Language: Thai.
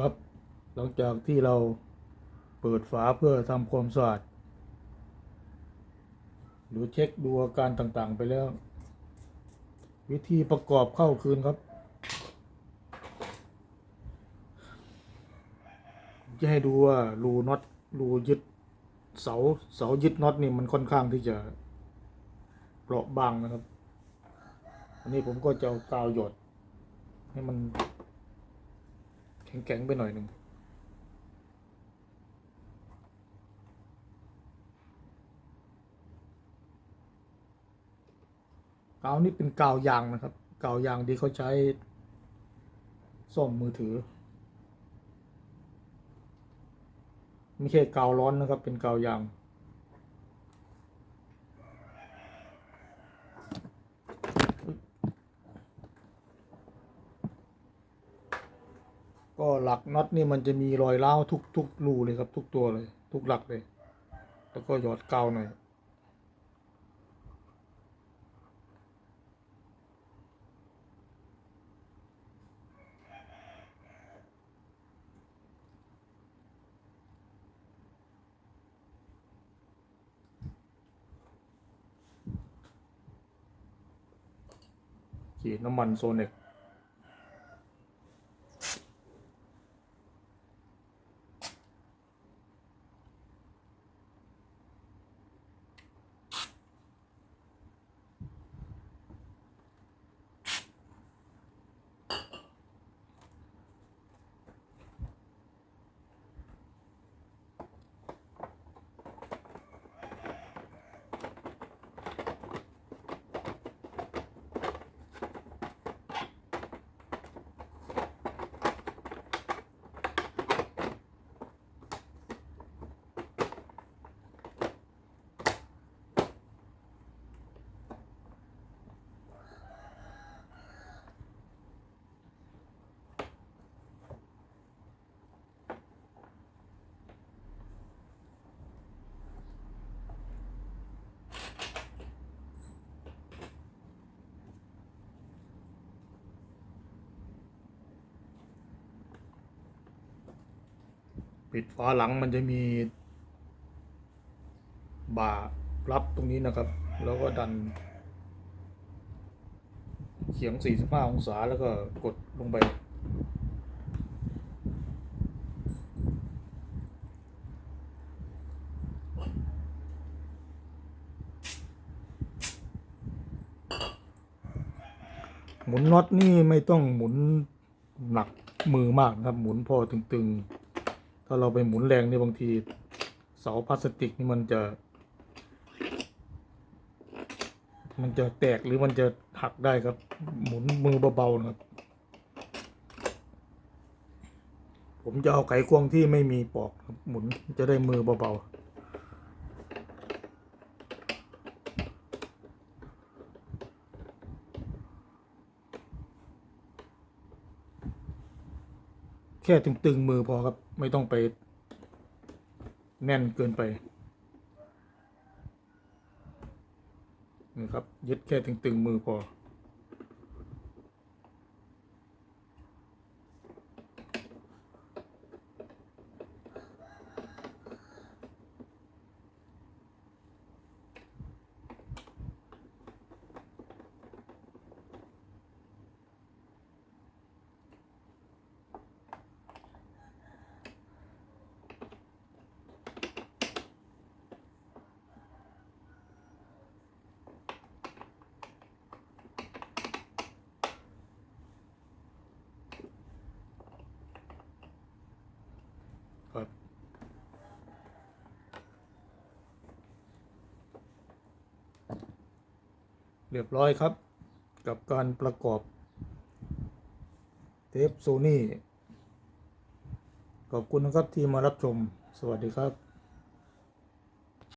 ครับ หลังจากที่เราเปิดฝาเพื่อทำความสะอาดหรือเช็คดูอาการต่างๆไปแล้ว วิธีประกอบเข้าคืนครับจะให้ดูว่ารูน็อตรูยึดเสาเสายึดน็อตนี่มันค่อนข้างที่จะเปราะบางนะครับ อันนี้ผมก็จะเอากาวหยดให้มัน แข็งๆไปหน่อยหนึ่งกาวนี่เป็นกาวยางนะครับ กาวยางที่เขาใช้ส่อมมือถือ ไม่ใช่กาวร้อนนะครับ เป็นกาวยาง ก็หลักน็อตนี่มันจะมีรอยร้าวทุกทุกรูเลยครับ ทุกตัวเลย ทุกหลักเลย แล้วก็หยอดกาวหน่อยฉีดน้ำมันโซเน็ก ปิดฝาหลังมันจะมีบ่ารับตรงนี้นะครับ แล้วก็ดันเฉียง 45 องศาแล้วก็กดลงไป หมุนน็อตนี่ไม่ต้องหมุนหนักมือมากนะครับ หมุนพอตึงๆ ถ้าเราไปหมุนแรงนี่บางที เสาพลาสติกนี่มันจะ มันจะแตกหรือมันจะหักได้ครับ หมุนมือเบาๆนะครับ ผมจะเอาไขควงที่ไม่มีปอกหมุนจะได้มือเบาๆ แค่ตึงๆมือพอครับ ไม่ต้องไป แน่นเกินไปนะครับยึดแค่ตึงๆมือพอ เรียบร้อยครับ กับการประกอบเทปโซนี่ขอบคุณนะครับที่มารับชม สวัสดีครับ